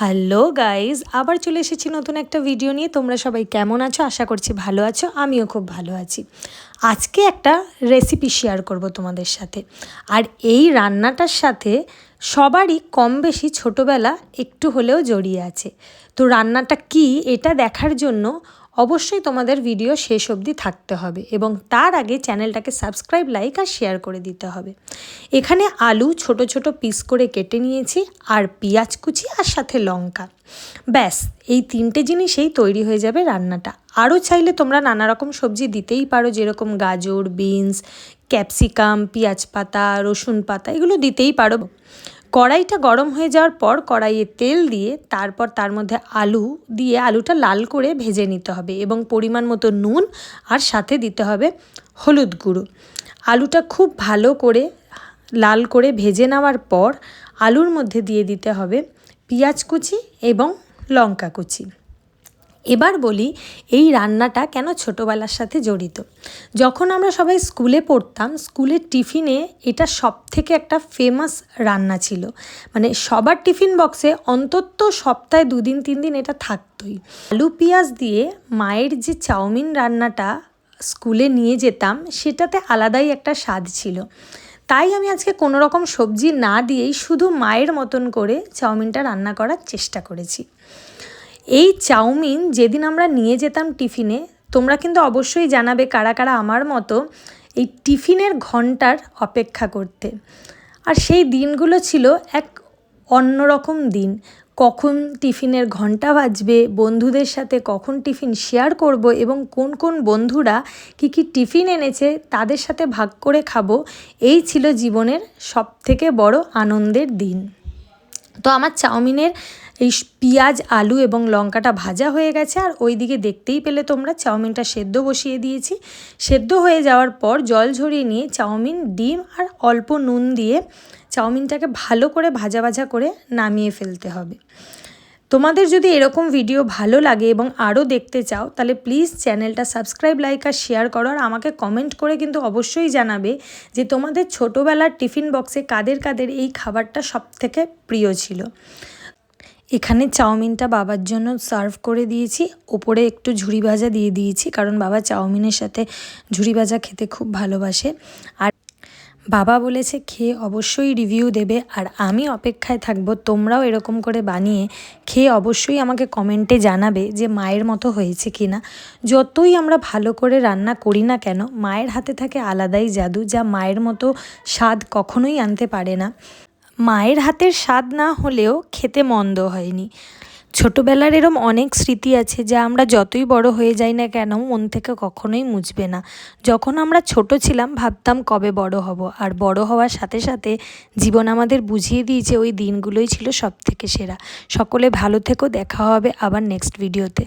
Hello guys আবার চলে এসেছি নতুন একটা ভিডিও নিয়ে। তোমরা সবাই কেমন আছো? আশা করছি ভালো আছো, আমিও খুব ভালো আছি। আজকে একটা রেসিপি শেয়ার করব তোমাদের সাথে। আর এই রান্নাটার সাথে সবারই কম বেশি ছোটোবেলা একটু হলেও জড়িয়ে আছে। তো রান্নাটা কি, এটা দেখার জন্য অবশ্যই তোমাদের ভিডিও শেষ অবধি থাকতে হবে এবং তার আগে চ্যানেলটাকে সাবস্ক্রাইব লাইক আর শেয়ার করে দিতে হবে। এখানে আলু ছোট ছোট পিস করে কেটে নিয়েছি আর পেঁয়াজ কুচি আর সাথে লঙ্কা। ব্যাস, এই তিনটে জিনিসেই তৈরি হয়ে যাবে রান্নাটা। আরও চাইলে তোমরা নানা রকম সবজি দিতেই পারো, যেরকম গাজর বিনস ক্যাপসিকাম পেঁয়াজ পাতা, রসুন পাতা, এগুলো দিতেই পারো। কড়াইটা গরম হয়ে যাওয়ার পর কড়াইয়ে তেল দিয়ে তারপর তার মধ্যে আলু দিয়ে আলুটা লাল করে ভেজে নিতে হবে এবং পরিমাণ মতো নুন আর সাথে দিতে হবে হলুদ গুঁড়ো। আলুটা খুব ভালো করে লাল করে ভেজে নেওয়ার পর আলুর মধ্যে দিয়ে দিতে হবে পেঁয়াজ কুচি এবং লঙ্কা কুচি। এবার বলি, এই রান্নাটা কেন ছোটোবেলার সাথে জড়িত? যখন আমরা সবাই স্কুলে পড়তাম, স্কুলের টিফিনে এটা সব থেকে একটা ফেমাস রান্না ছিল। মানে সবার টিফিন বক্সে অন্তত সপ্তাহে দুদিন তিন দিন এটা থাকতোই। আলু পেঁয়াজ দিয়ে মায়ের যে চাউমিন রান্নাটা স্কুলে নিয়ে যেতাম, সেটাতে আলাদাই একটা স্বাদ ছিল। তাই আমি আজকে কোনো রকম সবজি না দিয়েই শুধু মায়ের মতন করে চাউমিনটা রান্না করার চেষ্টা করেছি। এই চাউমিন যেদিন আমরা নিয়ে যেতাম টিফিনে, তোমরা কিন্তু অবশ্যই জানাবে কারা কারা আমার মতো এই টিফিনের ঘণ্টার অপেক্ষা করতে। আর সেই দিনগুলো ছিল এক অন্যরকম দিন। কখন টিফিনের ঘণ্টা বাজবে, বন্ধুদের সাথে কখন টিফিন শেয়ার করব এবং কোন কোন বন্ধুরা কি কি টিফিন এনেছে তাদের সাথে ভাগ করে খাব, এই ছিল জীবনের সব থেকে বড় আনন্দের দিন। তো আমার চাউমিনের এই পেঁয়াজ, আলু এবং লঙ্কাটা ভাজা হয়ে গেছে আর ওই দিকে দেখতেই পেলে তোমরা চাউমিনটা সেদ্ধ বসিয়ে দিয়েছি। সেদ্ধ হয়ে যাওয়ার পর জল ঝরিয়ে নিয়ে চাউমিন, ডিম আর অল্প নুন দিয়ে চাউমিনটাকে ভালো করে ভাজা ভাজা করে নামিয়ে ফেলতে হবে। তোমাদের যদি এরকম ভিডিও ভালো লাগে এবং আরও দেখতে চাও, তাহলে প্লিজ চ্যানেলটা সাবস্ক্রাইব, লাইক আর শেয়ার করো আর আমাকে কমেন্ট করে কিন্তু অবশ্যই জানাবে যে তোমাদের ছোটোবেলার টিফিন বক্সে কাদের কাদের এই খাবারটা সব থেকে প্রিয় ছিল। এখানে চাউমিনটা বাবার জন্য সার্ভ করে দিয়েছি। ওপরে একটু ঝুড়ি ভাজা দিয়ে দিয়েছি, কারণ বাবা চাউমিনের সাথে ঝুড়ি ভাজা খেতে খুব ভালোবাসে। আর বাবা বলেছে, খেয়ে অবশ্যই রিভিউ দেবে। আর আমি অপেক্ষায় থাকব, তোমরাও এরকম করে বানিয়ে খেয়ে অবশ্যই আমাকে কমেন্টে জানাবে যে মায়ের মতো হয়েছে কি না। যতই আমরা ভালো করে রান্না করি না কেন, মায়ের হাতে থাকে আলাদাই জাদু, যা মায়ের মতো স্বাদ কখনোই আনতে পারে না। মায়ের হাতের স্বাদ না হলেও খেতে মন্দ হয়নি। ছোটোবেলার এরম অনেক স্মৃতি আছে যা আমরা যতই বড় হয়ে যাই না কেন মন থেকে কখনোই মুছবে না। যখন আমরা ছোট ছিলাম ভাবতাম কবে বড় হব, আর বড় হওয়ার সাথে সাথে জীবন আমাদের বুঝিয়ে দিয়েছে ওই দিনগুলোই ছিল সব থেকে সেরা। সকলে ভালো থেকো, দেখা হবে আবার নেক্সট ভিডিওতে